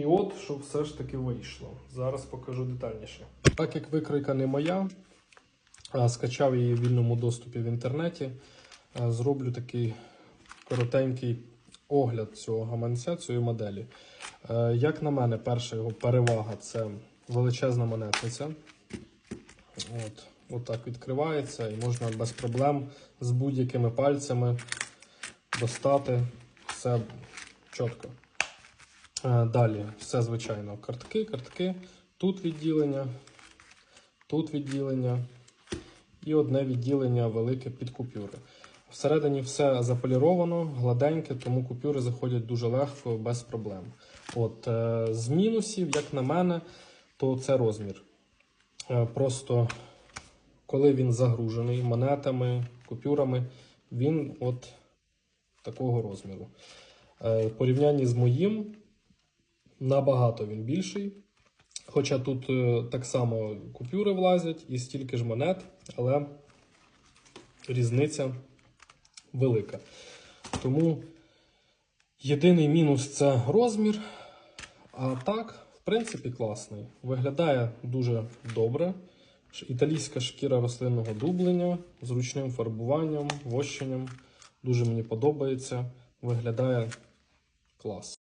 І от, що все ж таки вийшло. Зараз покажу детальніше. Так як викройка не моя, а скачав її в вільному доступі в інтернеті, зроблю такий коротенький огляд цього гаманця, цієї моделі. Е, Як на мене, перша його перевага це величезна монетниця. От, от так відкривається і можна без проблем з будь-якими пальцями достати все чітко. Е, Далі, все звичайно, картки, картки, тут відділення, тут відділення і одне відділення велике під купюри. Всередині все заполіровано, гладеньке, тому купюри заходять дуже легко, без проблем. От, е, з мінусів, як на мене, то це розмір. Е, Просто коли він загружений монетами, купюрами, він от такого розміру. В порівнянні з моїм набагато він більший. Хоча тут е, так само купюри влазять і стільки ж монет, але різниця велика. Тому єдиний мінус це розмір. А так, в принципі, класний. Виглядає дуже добре. Італійська шкіра рослинного дублення з ручним фарбуванням, вощенням. Дуже мені подобається. Виглядає клас.